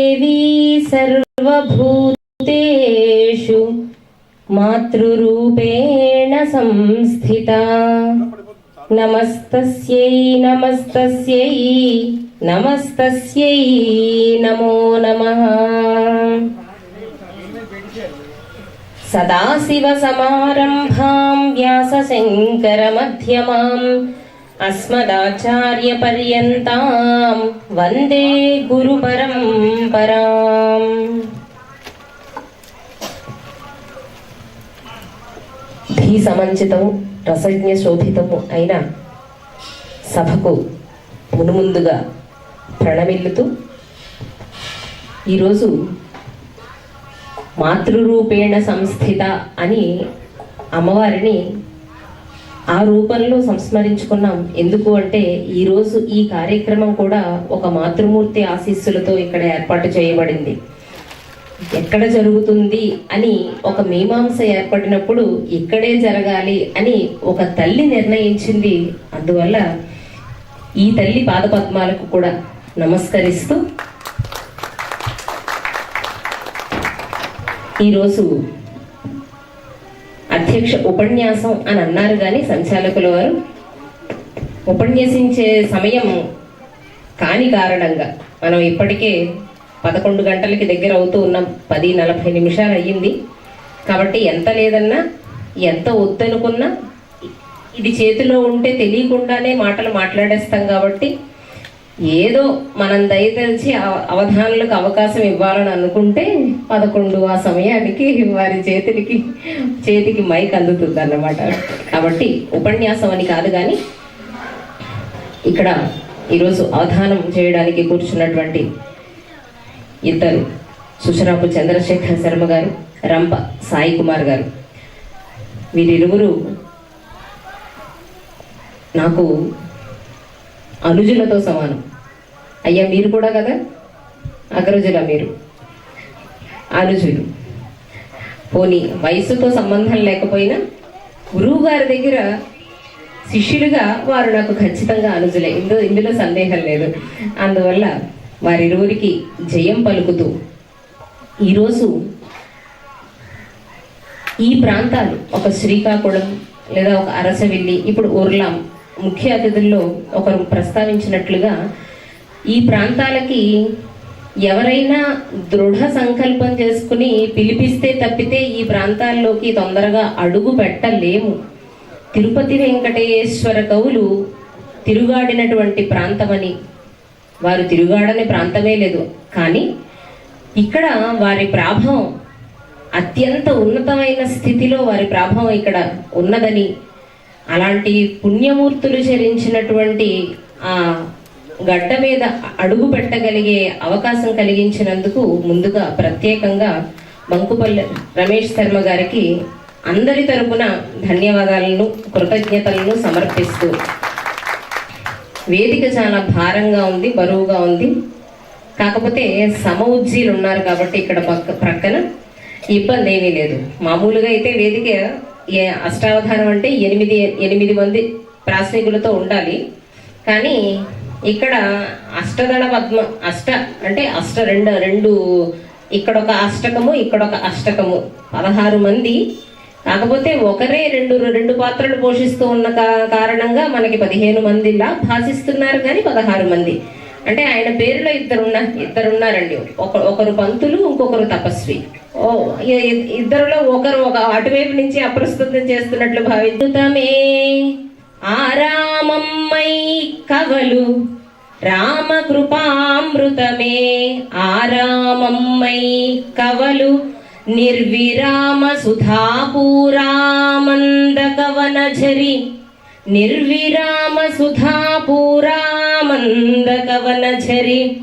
దేవీ సర్వభూతేషు మాతృరూపేణ సంస్థిత. నమస్తస్యై నమస్తస్యై నమస్తస్యై నమో నమః. సదాశివసమారంభాం వ్యాసశంకరమధ్యమాం అస్మదాచార్యపర్యంతాం వందే గురుపరంపరాం. ధీ సమంచితము రసజ్ఞ శోభితము అయిన సభకు మునుముందుగా ప్రణమిల్లుతూ ఈరోజు మాతృరూపేణ సంస్థిత అని అమ్మవారిని ఆ రూపంలో సంస్మరించుకున్నాం. ఎందుకు అంటే ఈరోజు ఈ కార్యక్రమం కూడా ఒక మాతృమూర్తి ఆశీస్సులతో ఇక్కడ ఏర్పాటు చేయబడింది. ఎక్కడ జరుగుతుంది అని ఒక మీమాంస ఏర్పడినప్పుడు ఇక్కడే జరగాలి అని ఒక తల్లి నిర్ణయించింది. అందువల్ల ఈ తల్లి పాదపద్మాలకు కూడా నమస్కరిస్తూ ఈరోజు అధ్యక్ష ఉపన్యాసం అని అన్నారు కానీ సంచాలకుల వారు. ఉపన్యసించే సమయం కాని కారణంగా మనం ఇప్పటికే పదకొండు గంటలకి దగ్గర అవుతూ ఉన్నాం. పది నలభై నిమిషాలు అయ్యింది. కాబట్టి ఎంత లేదన్నా ఎంత వద్దనుకున్నా ఇది చేతిలో ఉంటే తెలియకుండానే మాటలు మాట్లాడేస్తాం కాబట్టి ఏదో మనం దయతలిచి అవ- అవధానులకు అవకాశం ఇవ్వాలని అనుకుంటే పదకొండు ఆ సమయానికి వారి చేతికి చేతికి మైక్ అందుతుంది అన్నమాట కాబట్టి ఉపన్యాసం అని కాదు కానీ ఇక్కడ ఈరోజు అవధానం చేయడానికి కూర్చున్నటువంటి ఇద్దరు సుషరాపు చంద్రశేఖర్ శర్మ గారు రంప సాయి కుమార్ గారు. వీరిరువురు నాకు అనుజులతో సమానం. అయ్యా మీరు కూడా కదా? అగ్రజుల మీరు? అనుజులు పోనీ వయసుతో సంబంధం లేకపోయినా గురువు గారి దగ్గర శిష్యులుగా వారు నాకు ఖచ్చితంగా అనుజులే ఇందులో ఇందులో సందేహం లేదు. అందువల్ల వారిరువురికి జయం పలుకుతూ ఈరోజు ఈ ప్రాంతాలు ఒక శ్రీకాకుళం లేదా ఒక అరసవిల్లి ఇప్పుడు ఉర్లాం ముఖ్య అతిథుల్లో ఒకరు ప్రస్తావించినట్లుగా ఈ ప్రాంతాలకి ఎవరైనా దృఢ సంకల్పం చేసుకుని పిలిపిస్తే తప్పితే ఈ ప్రాంతాల్లోకి తొందరగా అడుగు పెట్టలేము. తిరుపతి వెంకటేశ్వర కవులు తిరుగాడినటువంటి ప్రాంతమని. వారు తిరుగాడని ప్రాంతమే లేదు. కానీ ఇక్కడ వారి ప్రాభవం అత్యంత ఉన్నతమైన స్థితిలో వారి ప్రాభవం ఇక్కడ ఉన్నదని అలాంటి పుణ్యమూర్తులు చరించినటువంటి ఆ గడ్డ మీద అడుగు పెట్టగలిగే అవకాశం కలిగించినందుకు ముందుగా ప్రత్యేకంగా బంకుపల్లి రమేష్ శర్మ గారికి అందరి తరపున ధన్యవాదాలను కృతజ్ఞతలను సమర్పిస్తూ. వేదిక చాలా భారంగా ఉంది బరువుగా ఉంది. కాకపోతే సమ ఉజ్జీలు ఉన్నారు కాబట్టి ఇక్కడ పక్క ప్రక్కన ఇబ్బంది ఏమీ లేదు. మామూలుగా అయితే వేదిక ఏ- అష్టావధానం అంటే ఎనిమిది ఎనిమిది మంది ప్రాసనికులతో ఉండాలి. కానీ ఇక్కడ అష్టదళ పద్మ అష్ట అంటే అష్ట రెండు రెండు ఇక్కడ ఒక అష్టకము ఇక్కడ ఒక అష్టకము. పదహారు మంది. కాకపోతే ఒకరే రెండు రెండు పాత్రలు పోషిస్తూ ఉన్న కారణంగా మనకి పదిహేను మందిలా భాషిస్తున్నారు కానీ పదహారు మంది. అంటే ఆయన పేరులో ఇద్దరున్న ఇద్దరున్నారండి. ఒక ఒకరు పంతులు ఇంకొకరు తపస్వి. ఓ ఇద్దరులో ఒకరు ఒక అటువైపు నుంచి అప్రస్తుతం చేస్తున్నట్లు భావిద్దుతమే ఆరామమ్మై కవలు రామకృపామృతమే. ఆరామమ్మై కవలు నిర్విరామ సుధాపూరామందకవనఝరి. కవన నిర్విరామ సుధాపూరామందకవనఝరి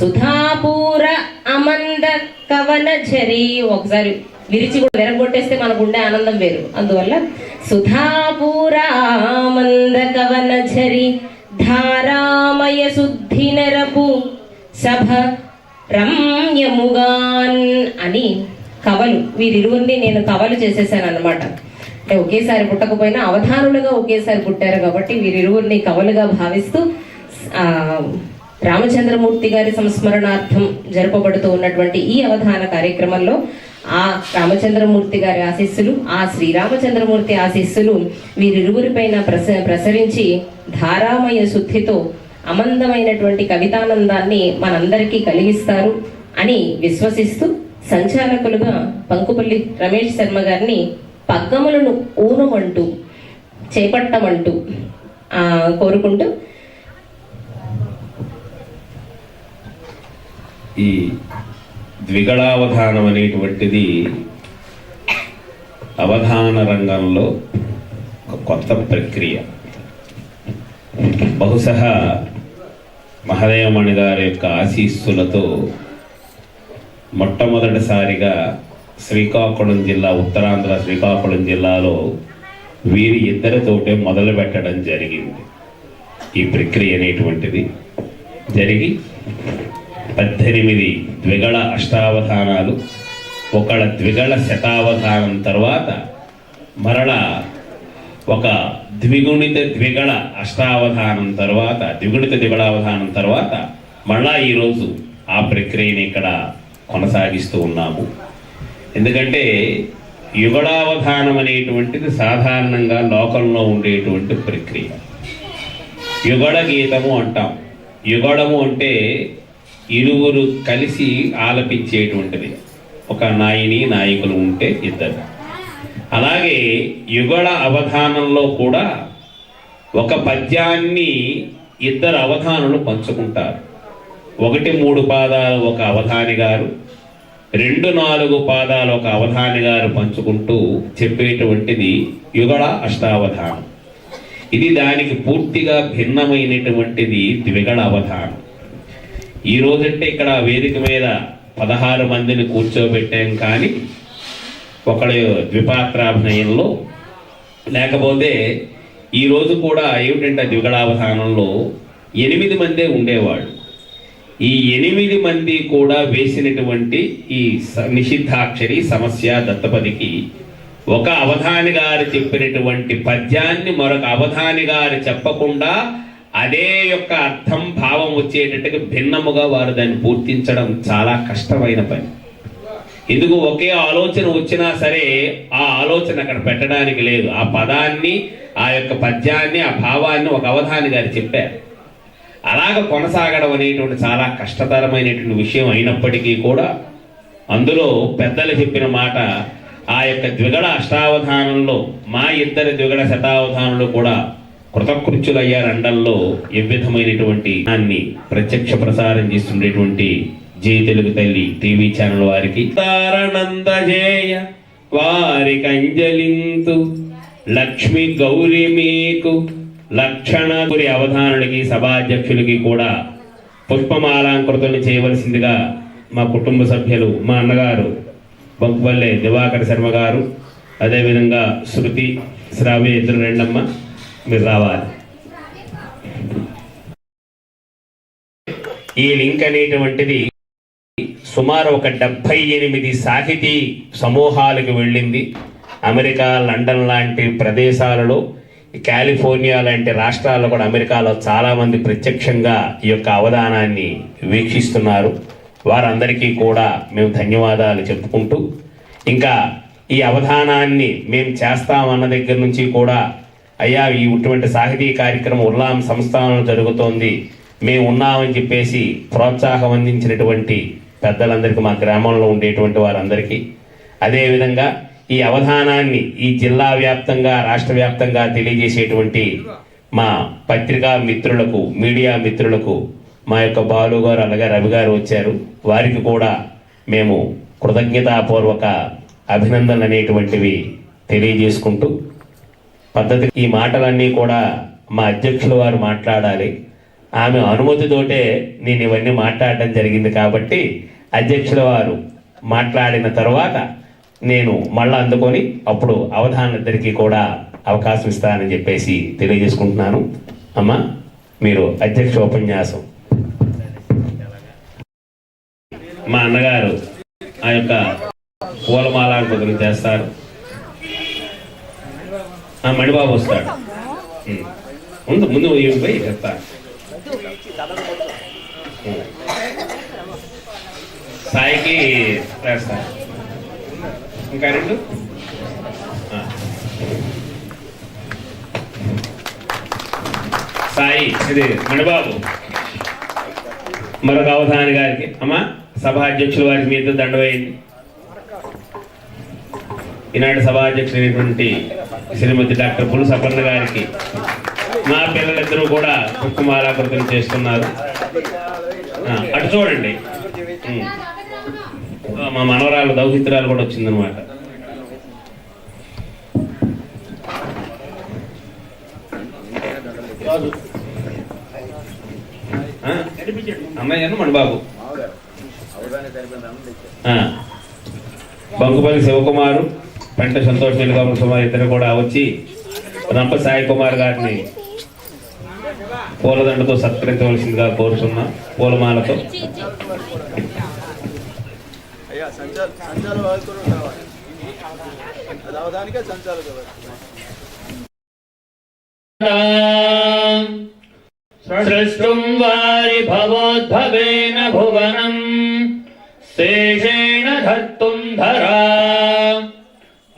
సుధాపూర అమంద కవన ఒకసారి విరిచి కూడా విరగొట్టేస్తే మనకు ఉండే ఆనందం వేరు. అందువల్ల సుధాపూరామంద కవన ఝరి ధారామయ శుద్ధి నరపు సభ రమ్యముగాన్ అని కవలు. వీరిరువురిని నేను కవలు చేసేసాను అనమాట అంటే ఒకేసారి పుట్టకపోయినా అవధానులుగా ఒకేసారి పుట్టారు కాబట్టి వీరిరువురిని కవలుగా భావిస్తూ ఆ, రామచంద్రమూర్తి గారి సంస్మరణార్థం జరపబడుతూ ఉన్నటువంటి ఈ అవధాన కార్యక్రమంలో ఆ రామచంద్రమూర్తి గారి ఆశీస్సులు ఆ శ్రీరామచంద్రమూర్తి ఆశీస్సులు వీరిరువురిపైన ప్రస ప్రసరించి ధారామయ శుద్ధితో అమందమైనటువంటి కవితానందాన్ని మనందరికీ కలిగిస్తారు అని విశ్వసిస్తూ సంచాలకులుగా పంకుపల్లి రమేష్ శర్మ గారిని పగ్గములను ఊనమంటూ చేపట్టమంటూ ఆ, కోరుకుంటూ ఈ ద్విగళావధానం అనేటువంటిది అవధాన రంగంలో ఒక కొత్త ప్రక్రియ. బహుశా మహదేవమణి గారి యొక్క ఆశీస్సులతో మొట్టమొదటిసారిగా శ్రీకాకుళం జిల్లా ఉత్తరాంధ్ర శ్రీకాకుళం జిల్లాలో వీరి ఇద్దరితోటే మొదలు పెట్టడం జరిగింది. ఈ ప్రక్రియ అనేటువంటిది జరిగి పద్దెనిమిది ద్విగళ అష్టావధానాలు ఒకళ్ళ ద్విగళ శతావధానం తర్వాత మరల ఒక ద్విగుణిత ద్విగళ అష్టావధానం తర్వాత ద్విగుణిత ద్విగళావధానం తర్వాత మళ్ళా ఈరోజు ఆ ప్రక్రియని ఇక్కడ కొనసాగిస్తూ ఉన్నాము. ఎందుకంటే యుగళావధానం అనేటువంటిది సాధారణంగా లోకంలో ఉండేటువంటి ప్రక్రియ. యుగళ గీతము అంటాం. యుగళము అంటే ఇరువురు కలిసి ఆలపించేటువంటిది. ఒక నాయిని నాయకులు ఉంటే ఇద్దరు. అలాగే యుగళ అవధానంలో కూడా ఒక పద్యాన్ని ఇద్దరు అవధానులు పంచుకుంటారు. ఒకటి మూడు పాదాలు ఒక అవధాని గారు రెండు నాలుగు పాదాలు ఒక అవధాని గారు పంచుకుంటూ చెప్పేటువంటిది యుగళ అష్టావధానం. ఇది దానికి పూర్తిగా భిన్నమైనటువంటిది ద్విగళ అవధానం. ఈ రోజంటే ఇక్కడ వేదిక మీద పదహారు మందిని కూర్చోబెట్టాం కానీ ఒకడు ద్విపాత్రాభినయంలో లేకపోతే ఈరోజు కూడా ఏమిటంటే ద్విగడావధానంలో ఎనిమిది మందే ఉండేవాడు ఈ ఎనిమిది మంది కూడా వేసినటువంటి ఈ స- నిషిద్ధాక్షరి సమస్య దత్తపదికి ఒక అవధాని గారు చెప్పినటువంటి పద్యాన్ని మరొక అవధాని గారు చెప్పకుండా అదే యొక్క అర్థం భావం వచ్చేటట్టుగా భిన్నముగా వారు దాన్ని పూర్తించడం చాలా కష్టమైన పని. ఎందుకు ఒకే ఆలోచన వచ్చినా సరే ఆ ఆలోచన అక్కడ పెట్టడానికి లేదు. ఆ పదాన్ని ఆ యొక్క పద్యాన్ని ఆ భావాన్ని ఒక అవధాని గారు చెప్పారు. అలాగ కొనసాగడం అనేటువంటి చాలా కష్టతరమైనటువంటి విషయం అయినప్పటికీ కూడా అందులో పెద్దలు చెప్పిన మాట ఆ యొక్క ద్విగడ అష్టావధానంలో మా ఇద్దరి ద్విగడ శతావధానంలో కూడా కృతకృత్యులయ్యారండల్లో ఎవ్విధమైనటువంటి దాన్ని ప్రత్యక్ష ప్రసారం చేస్తుండేటువంటి జై తెలుగు తల్లి టీవీ ఛానల్ వారికి తారణందజేయ వారి కంజలింతు లక్ష్మి గౌరి మీకు లక్షణ గురి అవధానులకి సభాధ్యక్షులకి కూడా పుష్పమాలాంకృతులు చేయవలసిందిగా మా కుటుంబ సభ్యులు మా అన్నగారు బొంకుపల్లె దివాకర్ శర్మ గారు అదేవిధంగా శృతి శ్రావ్య ఇద్దరు రెండమ్మ మీరు రావాలి. ఈ లింక్ అనేటువంటిది సుమారు ఒక డెబ్బై ఎనిమిది సాహితీ సమూహాలకు వెళ్ళింది. అమెరికా లండన్ లాంటి ప్రదేశాలలో కాలిఫోర్నియా లాంటి రాష్ట్రాల్లో కూడా అమెరికాలో చాలామంది ప్రత్యక్షంగా ఈ యొక్క అవధానాన్ని వీక్షిస్తున్నారు. వారందరికీ కూడా మేము ధన్యవాదాలు చెప్పుకుంటూ ఇంకా ఈ అవధానాన్ని మేము చేస్తామన్న దగ్గర నుంచి కూడా అయ్యా ఈ ఇటువంటి సాహితీ కార్యక్రమం ఉల్లాం సంస్థానంలో జరుగుతోంది. మేము ఉన్నామని చెప్పేసి ప్రోత్సాహం అందించినటువంటి పెద్దలందరికీ మా గ్రామంలో ఉండేటువంటి వారందరికీ. అదేవిధంగా ఈ అవధానాన్ని ఈ జిల్లా వ్యాప్తంగా రాష్ట్ర వ్యాప్తంగా తెలియజేసేటువంటి మా పత్రికా మిత్రులకు మీడియా మిత్రులకు మా యొక్క బాలు గారు అలాగే రవి గారు వచ్చారు. వారికి కూడా మేము కృతజ్ఞతాపూర్వక అభినందనలు అనేటువంటివి తెలియజేసుకుంటూ పద్ధతి. ఈ మాటలన్నీ కూడా మా అధ్యక్షుల వారు మాట్లాడాలి. ఆమె అనుమతితోటే నేను ఇవన్నీ మాట్లాడడం జరిగింది కాబట్టి అధ్యక్షుల వారు మాట్లాడిన తర్వాత నేను మళ్ళా అందుకొని అప్పుడు అవధానులిద్దరికీ కూడా అవకాశం ఇస్తానని చెప్పేసి తెలియజేసుకుంటున్నాను. అమ్మ మీరు అధ్యక్ష ఉపన్యాసం. మా అన్నగారు ఆ యొక్క పూలమాలాంకృతులు చేస్తారు. ఆ మణిబాబు వస్తాడు. ముందు ముందు పోయి చెప్తా. సాయికి వేస్తారు ఇంకా రెండు? సాయి ఇది మణిబాబు. మరొక అవధాని గారికి అమ్మా సభాధ్యక్షుల వారికి మీద దండవేయండి. ఈనాటి సభాధ్యక్షుడైనటువంటి శ్రీమతి డాక్టర్ పులు సపర్ణ గారికి మా పిల్లలిద్దరూ కూడా కుమారాకృతం చేస్తున్నారు. అటు చూడండి. మా మనవరాలు దౌహిత్రాలు కూడా వచ్చిందనమాట అన్నయ్యను అన్నయ్య మన బాబు. బంకుపల్లి శివకుమారు పెంట సంతోష్ నీలగౌర సుమారు ఇద్దరు కూడా వచ్చి రంప సాయి కుమార్ గారిని పూలదండతో సత్కరించవలసిందిగా కోరుతున్నాం పూలమాలతో. అయ్యా సంచార సంచార వాడుతూనే కావాలి. అది అవధానికే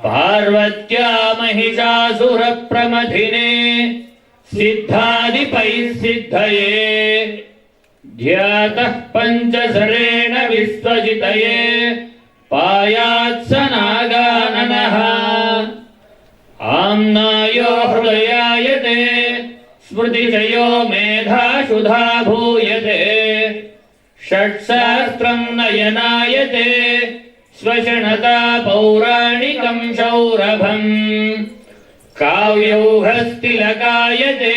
पार्वत्या महिषासुरप्रमथिने सिद्धादिपैः सिद्धये ध्यातः पञ्चसरेण विश्वजितये पायात्स नागाननः आम्नायो हृदयायते स्मृतिजयो मेधाशुधा भूयते षट्शास्त्रम् नयनायते स्वशनता पौराणिकम् सौरभम् काव्यौहस्तिलकायते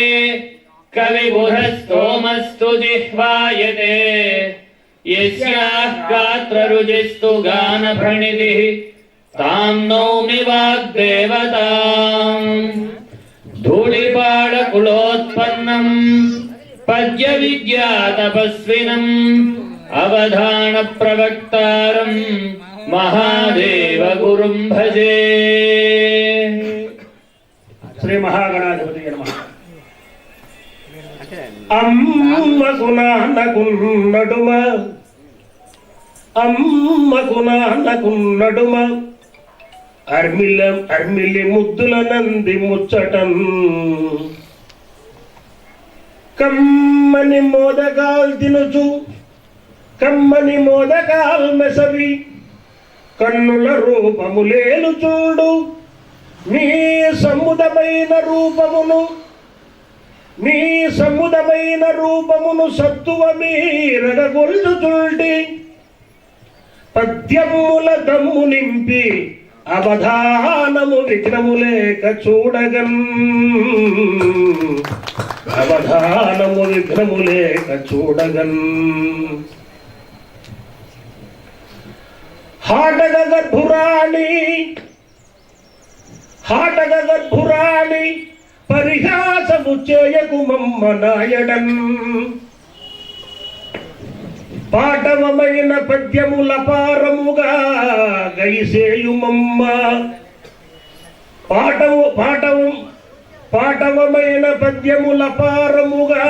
कविबुधस्तोमस्तु जिह्वायते यस्याः गात्ररुचिस्तु गानभृणितिः तां नौमि वाग्देवताम् धूलिपाडकुलोत्पन्नम् पद्यविद्यातपस्विनम् अवधानप्रवक्तारम् మహాదేవ గురుం భజే. శ్రీ మహాగణాధిపతి అమ్మకు నాన్నకున్నడుమ అమ్మకు నాన్నకున్నడుమ అర్మిల అర్మిలి ముద్దుల నంది ముచ్చటం. కమ్మని మోదకాల్ తినుచు. కమ్మని మోదకాలు మెసవి. కన్నుల రూపములేలు చూడు. నీ సముదమైన రూపమును నీ సముదమైన రూపమును సత్తువ మీరగొల్చుచుండి పద్యముల దమ్ము నింపి అవధానము విఘ్నము లేక చూడగన్. అవధానము విఘ్నము లేక చూడగన్. హాటగ గర్భురాణి హాటగ గర్భురాణి పరిహాసము చేయకు మమ్మ నాయడం పాటవమైన పద్యముల పారముగా గైసేయుమమ్మ పాటవు పాటవు పాటవమైన పద్యముల పారముగా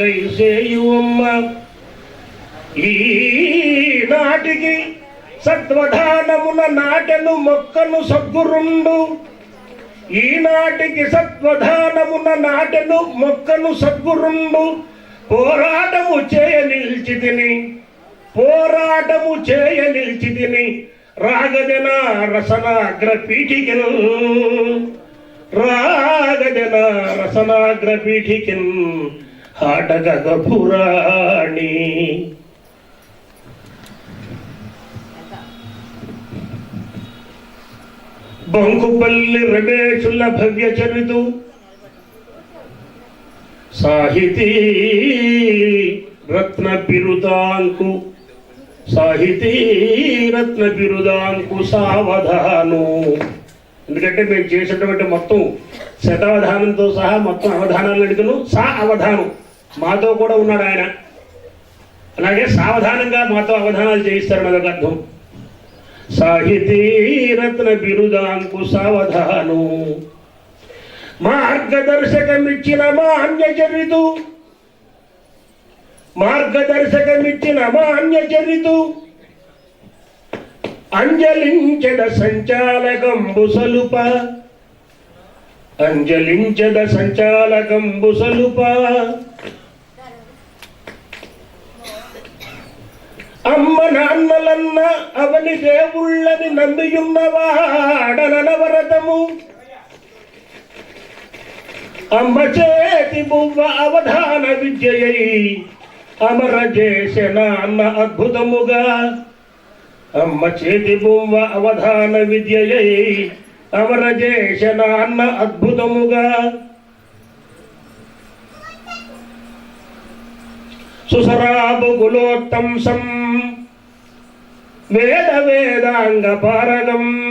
గైసేయుమమ్మ ఈ నాటికి సత్వధానమున నాటెను మొక్కను సద్గురుండు. ఈనాటికి సత్వధానమున నాటెను మొక్కను సద్గురుండు. పోరాటము చేయ నిలిచితిని పోరాటము చేయ నిలిచితిని తిని రసనాగ్ర పీఠికిన్ రాగదన రసనాగ్ర పీఠికిన్ హాటగ పురాణి. బంకుపల్లి రమేషుల భవ్య చరితు. సాహితీ రత్న బిరుదాంకు సాహితీ రత్న బిరుదాంకు సావధాను. ఎందుకంటే మేము చేసేటువంటి మొత్తం శతావధానంతో సహా మొత్తం అవధానాలు అడుగును సా అవధానం. మాతో కూడా ఉన్నాడు ఆయన. అలాగే సావధానంగా మాతో అవధానాలు చేయిస్తారు అదొక అర్థం. సాహితీ రత్న బిరుదాంకు సావధాను. మార్గదర్శకమిచ్చిన మాన్య చరితు మార్గదర్శకమిచ్చిన మాన్య చరితు అంజలించద సంచాలకంబు సలుప. అంజలించద సంచాలకంబు సలుప. అమ్మ నాన్నలన్న అవని దేవుళ్ళని నందియున్నవాడనవరతము అమ్మ చేతి బువ్వ అవధాన విద్యయై అమర చేసిన అన్న అద్భుతముగా. అమ్మ చేతి బొమ్మ అవధాన విద్యయై అమర చేసిన అన్న అద్భుతముగా. సుసరాభుగులోత్తంసం వేద వేదాంగ పారగం.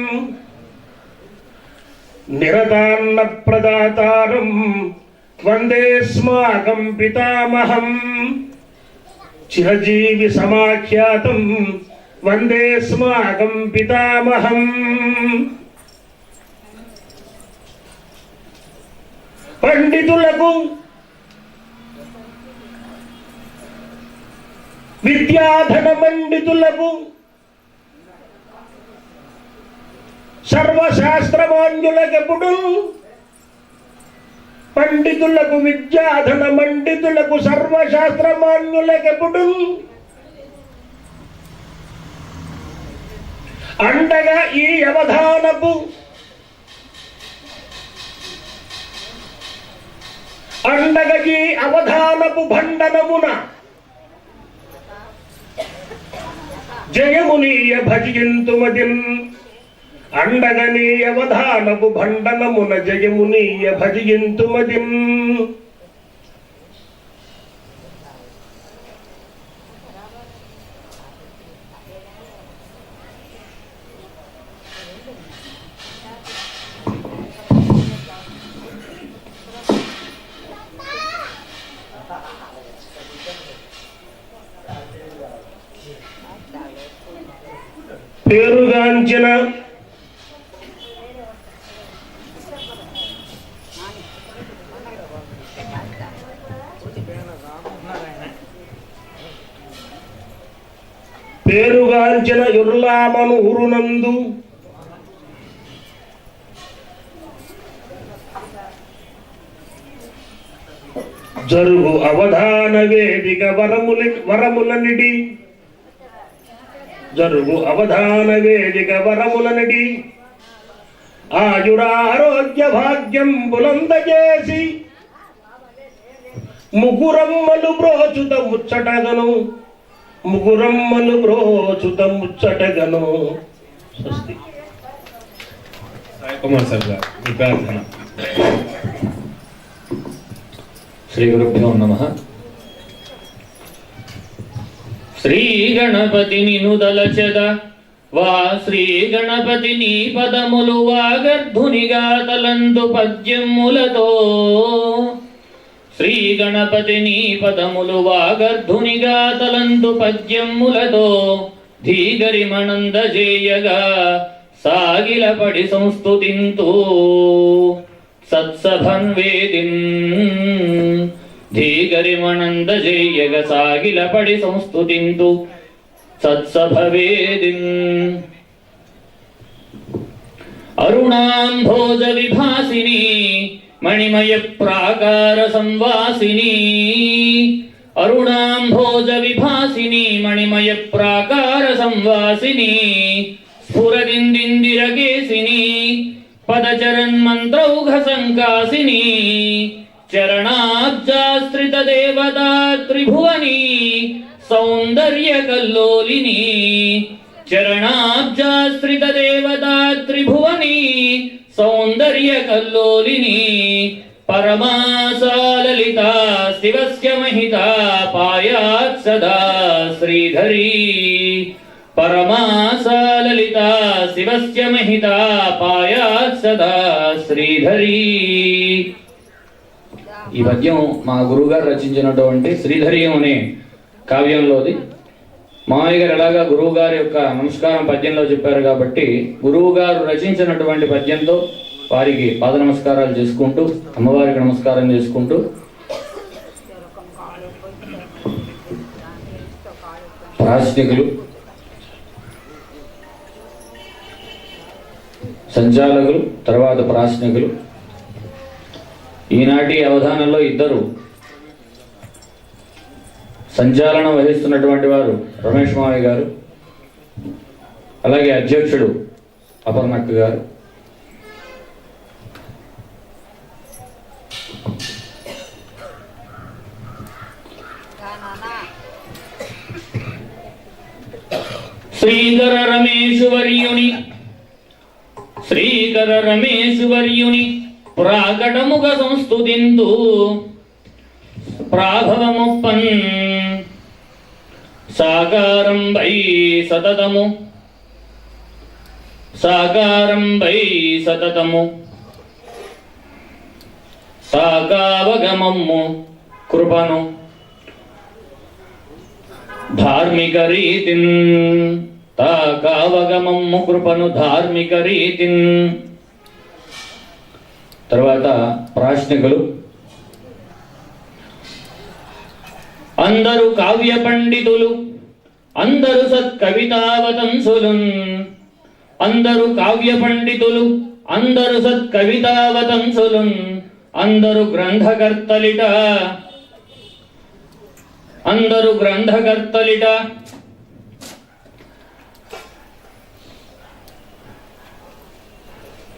నిరతాన్న ప్రదాతారం వందేస్మాకం పితామహం. చిరజీవి సమాఖ్యాతం. వందేస్మాకం పితామహం. పండితులకు విద్యాధన పండితులకు సర్వశాస్త్రమాన్యులకెప్పుడు పండితులకు విద్యాధన మండితులకు సర్వశాస్త్రమాన్యులకెప్పుడు అండగా ఈ అవధానపు అండగా ఈ అవధానపు భండనమున జయమునీయ భజయంతుమదిన్ అండగనీ అవధానపు భండనమున జయమునీయ భజయంతుమదిన్ పేరుగాంచిన పేరుగాంచిన యుర్లామను ఉరునందు జరుగు అవధాన వేదిక వరముల వరములనిడి. జరుగు అవధాన వేదిక వరములనడి ఆయురారోగ్య భాగ్యం బులందజేసి ముగురమ్మలు బ్రోచుత ముచ్చటగను. ముగురమ్మలు బ్రోచుత ముచ్చటగను. స్వస్తి. సాయి కుమార్ సార్ గారు ప్రార్థన. శ్రీ గురుభ్యో నమ. శ్రీ గణపతిని నుదలచెద వా శ్రీ గణపతిని పదములు వాగర్ధునిగా తలందు పద్యములతో. శ్రీ గణపతిని పదములు వాగర్ధునిగా తలందు పద్యములతో ధీగరిమణందజేయగా సాగిలపడి సంస్తుతింతూ సత్సభన్వేదిన్ ధీగరిమణందజేయగ సాగిలపడి సంస్తుతింతు సత్సభవేదిన్ అరుణాంభోజ విభాసిని మణిమయ ప్రాకార సంవాసిని అరుణాంభోజ విభాసిని మణిమయ ప్రాకార సంవాసిని స్ఫురదిందిందిరగేసిని పదచరన్మంత్రౌఘ సంకాసిని చరణాబ్జాశ్రిత దేవతా త్రిభువని సౌందర్య కల్లోలిని చరణాబ్జాశ్రిత దేవతా త్రిభువని సౌందర్య కల్లోలిని పరమాసాలలిత శివస్య మహిత పాయాత్ సదా శ్రీధరీ పరమాసాలలిత శివస్య మహిత పాయాత్ సదా శ్రీధరీ ఈ పద్యం మా గురువుగారు రచించినటువంటి శ్రీధర్యం అనే కావ్యంలోది మామయ్య గారు ఎలాగా గురువు గారి యొక్క నమస్కారం పద్యంలో చెప్పారు కాబట్టి గురువు గారు రచించినటువంటి పద్యంతో వారికి పాద నమస్కారాలు చేసుకుంటూ అమ్మవారికి నమస్కారం చేసుకుంటూ. ప్రాశ్నికులు సంచాలకులు తర్వాత ప్రాశ్నికులు. ఈనాటి అవధానంలో ఇద్దరు సంచాలనం వహిస్తున్నటువంటి వారు రమేష్ మావయ్య గారు అలాగే అధ్యక్షుడు అపర్ణక్క గారు. శ్రీధర రమేశ్వర్యుని శ్రీధర రమేష్ వర్యుని సంస్థుతిందు ప్రాభవముప్పన్ సాకారం వై సతతము. సాకారం వై సతతము. సాకావగమమ్ము కృపను. ధార్మిక రీతిన్ తాకావగమమ్ము కృపను ధార్మిక రీతిన్ తర్వాత ప్రాశ్నికులు అందరు కావ్య పండితులు అందరు సత్కవితావతంసులున్ అందరు కావ్య పండితులు అందరు సత్కవితావతంసులున్ అందరు గ్రంథకర్తలిట అందరు గ్రంథకర్తలిట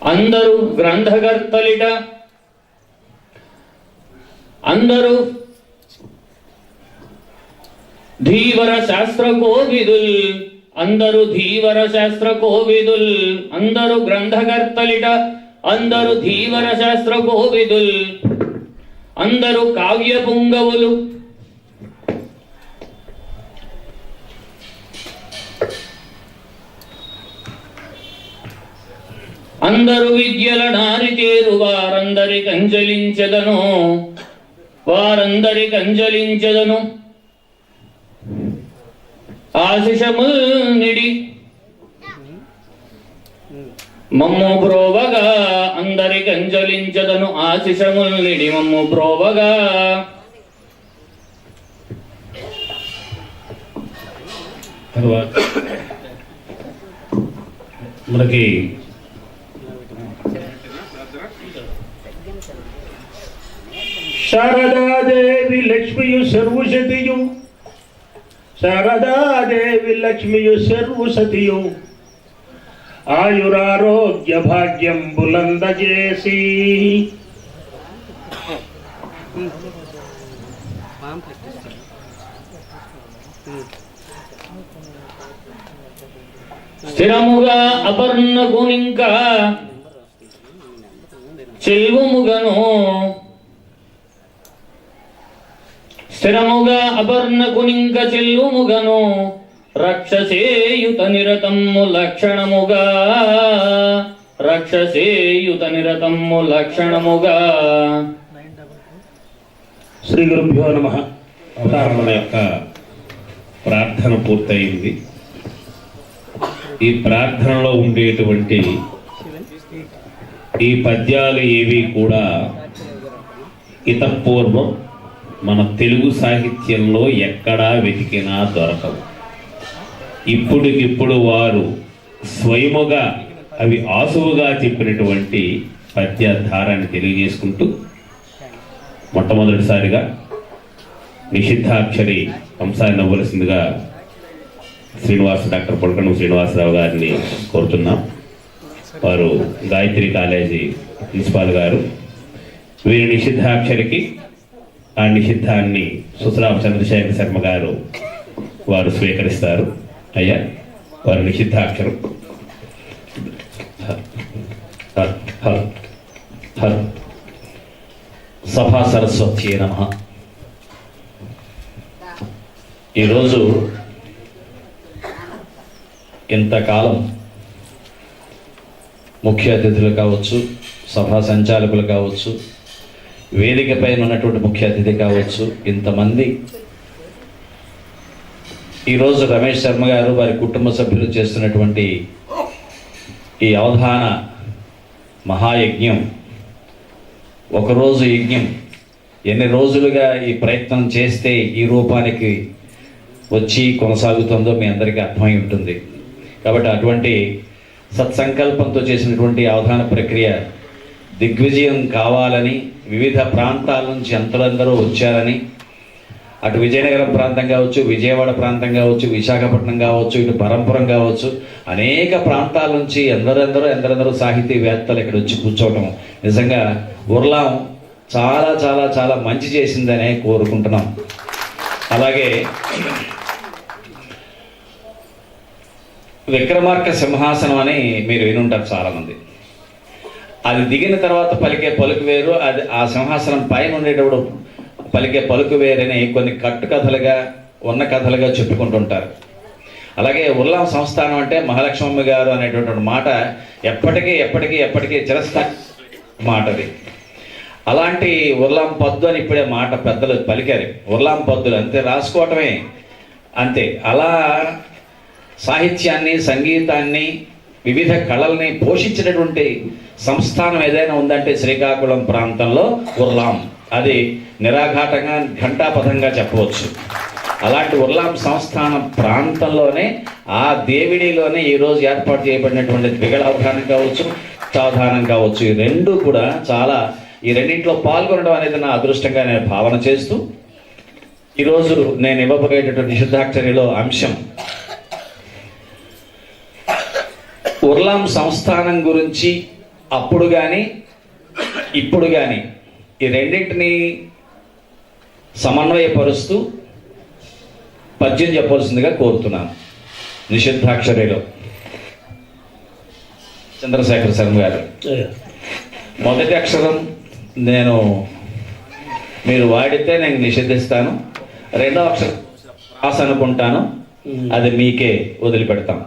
అందరూ గ్రంథకర్తలిట. అందరూ ధీవర శాస్త్ర కోవిదుల్ అందరు ధీవర శాస్త్ర కోవిదుల్ అందరు గ్రంథకర్తలిట. అందరు ధీవర శాస్త్ర కోవిదుల్ అందరు కావ్య పుంగవులు అందరు విద్యల నారితేరు వారందరి కంజలించదను. వారందరి కంజలించదను. ఆశిషము నిడి. మమ్ము ప్రోవగా అందరి కంజలించదను. ఆశిషముల్ నిడి మమ్ము ప్రోవగా. తర్వాత మనకి శారదాదేవి లక్ష్మియు సర్వసతియు శారదాదేవి లక్ష్మియు సర్వసతియు ఆయురారోగ్య భాగ్యం బులందజేసి స్థిరముగా అపర్ణకునింకా చెల్వముగను స్థిరముగా అపర్ణకునింక చెల్లుముగను రక్షసేయుత నిరతమ్ము లక్షణముగా. రక్షసేయుత నిరతమ్ము లక్షణముగా. శ్రీ గురుభ్యో నమ. అవతారణ యొక్క ప్రార్థన పూర్తయింది. ఈ ప్రార్థనలో ఉండేటువంటి ఈ పద్యాలు ఏవి కూడా ఇతపూర్వం మన తెలుగు సాహిత్యంలో ఎక్కడా వెతికినా దొరకవు. ఇప్పుడుకిప్పుడు వారు స్వయముగా అవి ఆసువుగా చెప్పినటువంటి పద్యధారాన్ని తెలియజేసుకుంటూ మొట్టమొదటిసారిగా నిషిద్ధాక్షరి అంశాన్ని అవ్వలసిందిగా శ్రీనివాస డాక్టర్ పొడకను శ్రీనివాసరావు గారిని కోరుతున్నాం. వారు గాయత్రి కాలేజీ ప్రిన్సిపాల్ గారు. వీరి నిషిద్ధాక్షరికి ఆ నిషిద్ధాన్ని సుసరామ చంద్రశేఖర శర్మ గారు వారు స్వీకరిస్తారు. అయ్యా వారు నిషిద్ధాక్షరం. సభా సరస్వతి నమ. ఈరోజు ఇంతకాలం ముఖ్య అతిథులు కావచ్చు సభా సంచాలకులు కావచ్చు వేదిక పైన ఉన్నటువంటి ముఖ్య అతిథి కావచ్చు ఇంతమంది. ఈరోజు రమేష్ శర్మ గారు వారి కుటుంబ సభ్యులు చేస్తున్నటువంటి ఈ అవధాన మహాయజ్ఞం. ఒకరోజు యజ్ఞం. ఎన్ని రోజులుగా ఈ ప్రయత్నం చేస్తే ఈ రూపానికి వచ్చి కొనసాగుతుందో మీ అందరికీ అర్థమై ఉంటుంది. కాబట్టి అటువంటి సత్సంకల్పంతో చేసినటువంటి అవధాన ప్రక్రియ దిగ్విజయం కావాలని వివిధ ప్రాంతాల నుంచి ఎంతలందరూ వచ్చారని. అటు విజయనగరం ప్రాంతం కావచ్చు విజయవాడ ప్రాంతం కావచ్చు విశాఖపట్నం కావచ్చు ఇటు పరంపురం కావచ్చు అనేక ప్రాంతాల నుంచి ఎందరెందరో ఎందరెందరో సాహితీవేత్తలు ఇక్కడ వచ్చి కూర్చోవటం నిజంగా ఉర్లాం చాలా చాలా చాలా మంచి చేసిందనే కోరుకుంటున్నాం. అలాగే విక్రమార్క సింహాసనం అని మీరు వినుంటారు చాలామంది. అది దిగిన తర్వాత పలికే పలుకు వేరు అది ఆ సింహాసనం పైన ఉండేటప్పుడు పలికే పలుకు వేరని కొన్ని కట్టు కథలుగా ఉన్న కథలుగా చెప్పుకుంటుంటారు. అలాగే ఉల్లాం సంస్థానం అంటే మహాలక్ష్మమ్మ గారు అనేటువంటి మాట ఎప్పటికీ ఎప్పటికీ ఎప్పటికీ చిరస్థాయి మాట అది అలాంటి ఉర్లాం పద్దు అని ఇప్పుడే మాట పెద్దలు పలికారు. ఉర్లాం పద్దులు అంతే రాసుకోవటమే అంతే. అలా సాహిత్యాన్ని సంగీతాన్ని వివిధ కళల్ని పోషించినటువంటి సంస్థానం ఏదైనా ఉందంటే శ్రీకాకుళం ప్రాంతంలో ఉర్లాం. అది నిరాఘాటంగా ఘంటాపథంగా చెప్పవచ్చు. అలాంటి ఉర్లాం సంస్థానం ప్రాంతంలోనే ఆ దేవిడిలోనే ఈరోజు ఏర్పాటు చేయబడినటువంటి ద్విగళావధానం కావచ్చు సావధానం కావచ్చు ఈ రెండు కూడా చాలా ఈ రెండింటిలో పాల్గొనడం అనేది నా అదృష్టంగా నేను భావన చేస్తూ ఈరోజు నేను ఇవ్వబోయేటటువంటి నిషిద్ధాక్షరిలో అంశం ఉర్లాం సంస్థానం గురించి అప్పుడు కానీ ఇప్పుడు కానీ ఈ రెండింటిని సమన్వయపరుస్తూ పద్యం చెప్పవలసిందిగా కోరుతున్నాను నిషిద్ధాక్షరిలో. చంద్రశేఖర్ శర్మ గారు. మొదటి అక్షరం నేను మీరు వాడితే నేను నిషేధిస్తాను రెండో అక్షరం ఆశ అనుకుంటాను అది మీకే వదిలిపెడతాం.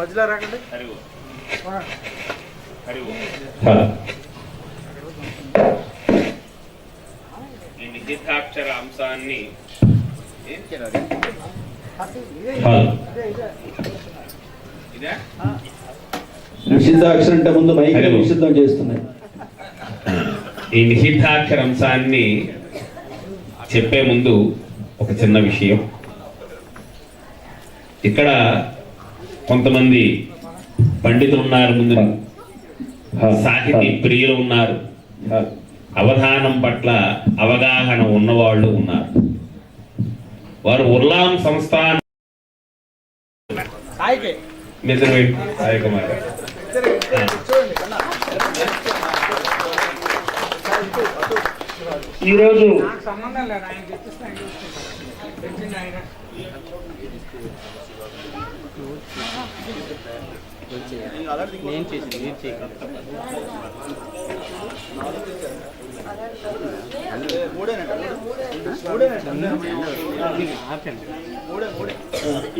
మధ్యలో రాకండి. ఈ నిషిద్ధాక్షర అంశాన్ని నిషిద్ధాక్షరం అంటే ముందు మైక్. నిషిద్ధం చేస్తున్నాయి. ఈ నిషిద్ధాక్షర అంశాన్ని చెప్పే ముందు ఒక చిన్న విషయం. ఇక్కడ కొంతమంది పండితులు ఉన్నారు ముందు. సాహితీ ప్రియులు ఉన్నారు. అవధానం పట్ల అవగాహన ఉన్నవాళ్ళు ఉన్నారు. వారు ఉర్లాం సంస్థాన్ సాయికే నిద్ర సాయి కుమార్ గారు. ఇద్దరు ఇద్దరు కూర్చోండి కన్నా ఈరోజు నేను చేసింది మీరు చేయకండి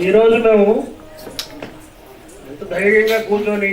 ఈరోజు మేము ధైర్యంగా కూర్చొని